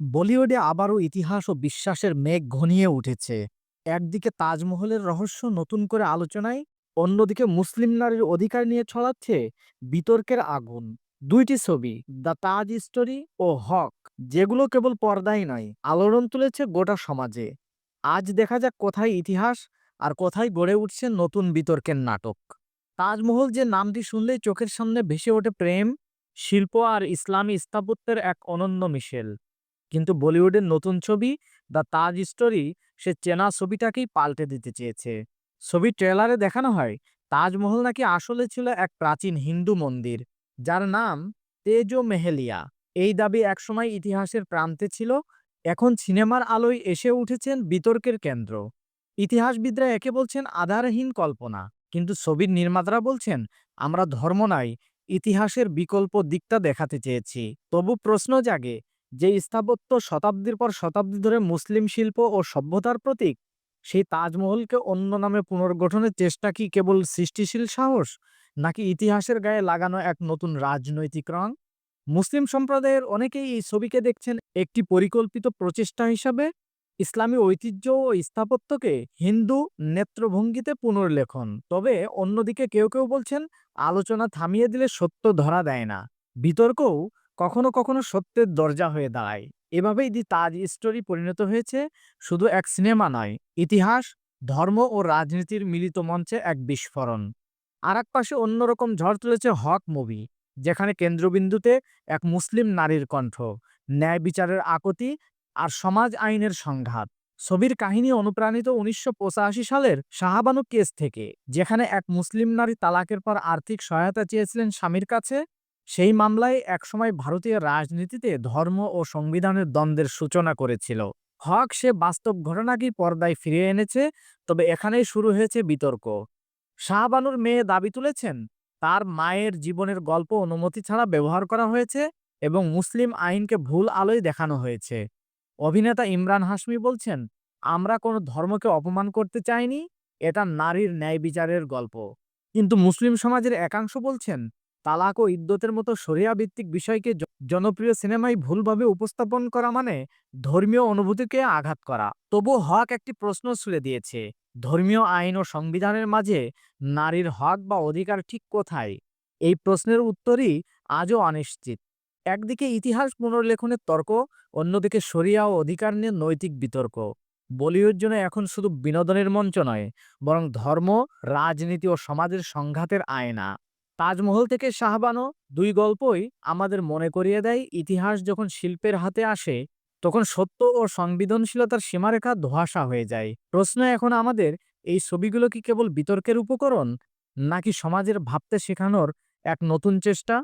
বলিউডে আবারও ইতিহাস ও বিশ্বাসের মেঘ ঘনিয়ে উঠেছে। একদিকে তাজমহলের রহস্য নতুন করে আলোচনায়, অন্যদিকে মুসলিম নারীর অধিকার নিয়ে ছড়াচ্ছে বিতর্কের আগুন। দুইটি ছবি, দ্য তাজ স্টোরি ও হক, যেগুলো কেবল পর্দাই নয়, আলোড়ন তুলেছে গোটা সমাজে। আজ দেখা যাক কোথায় ইতিহাস আর কোথায় গড়ে উঠছে নতুন বিতর্কের নাটক। তাজমহল যে নামটি শুনলেই চোখের সামনে ভেসে ওঠে প্রেম, শিল্প আর ইসলামী স্থাপত্যের এক অনন্য মিশেল। কিন্তু বলিউডের নতুন ছবি দ্য তাজ স্টোরি সে চেনা ছবিটাকেই পাল্টে দিতে চেয়েছে। ছবির ট্রেলারে দেখানো হয়, তাজমহল নাকি আসলে ছিল এক প্রাচীন হিন্দু মন্দির, যার নাম তেজো মেহেলিয়া। এই দাবি একসময় ইতিহাসের প্রান্তে ছিল, এখন সিনেমার আলোয় এসে উঠেছেন বিতর্কের কেন্দ্র। ইতিহাসবিদরা একে বলছেন আধারহীন কল্পনা, কিন্তু ছবির নির্মাতারা বলছেন, আমরা ধর্ম নয় ইতিহাসের বিকল্প দিকটা দেখাতে চেয়েছি। তবু প্রশ্ন জাগে যে স্থাপত্য শতাব্দীর পর শতাব্দী ধরে মুসলিম শিল্প ও সভ্যতার প্রতীক, সেই তাজমহলকে অন্য নামে পুনর্গঠনের চেষ্টা কি কেবল সৃষ্টিশীল সাহস, নাকি ইতিহাসের গায়ে লাগানো এক নতুন রাজনৈতিক রং? মুসলিম সম্প্রদায়ের অনেকেই এই ছবিকে দেখছেন একটি পরিকল্পিত প্রচেষ্টা হিসাবে। ইসলামী ঐতিহ্য ও স্থাপত্যকে হিন্দু নেত্রভঙ্গিতে পুনর্লেখন, তবে অন্যদিকে কেউ কেউ বলছেন, আলোচনা থামিয়ে দিলে সত্য ধরা দেয় না। বিতর্কও কখনো কখনো সত্যের দরজা হয়ে দাঁড়ায়। এভাবেই দি তাজ স্টোরি পরিণত হয়েছে। শুধু এক সিনেমা নয়, ইতিহাস, ধর্ম ও রাজনীতির মিলিত মঞ্চে এক বিস্ফোরণ। আর এক পাশে অন্যরকম ঝড় তুলেছে হক মুভি যেখানে কেন্দ্রবিন্দুতে এক মুসলিম নারীর কণ্ঠ, ন্যায় বিচারের আকতি আর সমাজ আইনের সংঘাত। ছবির কাহিনী অনুপ্রাণিত উনিশশো পঁচাশি সালের শাহাবানু কেস থেকে, যেখানে এক মুসলিম নারী তালাকের পর আর্থিক সহায়তা চেয়েছিলেন স্বামীর কাছে। সেই মামলায় একসময় ভারতীয় রাজনীতিতে ধর্ম ও সংবিধানের দ্বন্দ্বের সূচনা করেছিল। হক সে বাস্তব ঘটনাকেই পর্দায় ফিরিয়ে এনেছে? তবে এখানেই শুরু হয়েছে বিতর্ক। শাহবানুর মেয়ে দাবি তুলেছেন, তার মায়ের জীবনের গল্প অনুমতি ছাড়া ব্যবহার করা হয়েছে এবং মুসলিম আইনকে ভুল আলোয় দেখানো হয়েছে। অভিনেতা ইমরান হাসমি বলছেন, আমরা কোনো ধর্মকে অপমান করতে চাইনি, এটা নারীর ন্যায় বিচারের গল্প। কিন্তু মুসলিম সমাজের একাংশ বলছেন তালাক ও ইদ্যতের মতো ভিত্তিক বিষয়কে জনপ্রিয় সিনেমায় ভুলভাবে উপস্থাপন করা মানে ধর্মীয় অনুভূতিকে আঘাত করা। তবু হক একটি প্রশ্ন ছুড়ে দিয়েছে, ধর্মীয় আইন ও সংবিধানের মাঝে নারীর হক বা অধিকার ঠিক কোথায়? এই প্রশ্নের উত্তরই আজও অনিশ্চিত। একদিকে ইতিহাস পুনর্লেখনের তর্ক, অন্যদিকে শরিয়া ও অধিকার নিয়ে নৈতিক বিতর্ক। বলিউড জন্য এখন শুধু বিনোদনের মঞ্চ নয়, বরং ধর্ম, রাজনীতি ও সমাজের সংঘাতের আয়না। তাজমহল থেকে শাহবানো দুই গল্পই আমাদের মনে করিয়ে দেয়। ইতিহাস যখন শিল্পের হাতে আসে, তখন সত্য ও সংবেদনশীলতার সীমারেখা ধোয়াশা হয়ে যায়। প্রশ্ন এখন আমাদের, এই ছবিগুলো কি কেবল বিতর্কের উপকরণ, নাকি সমাজের ভাবতে শেখানোর এক নতুন চেষ্টা?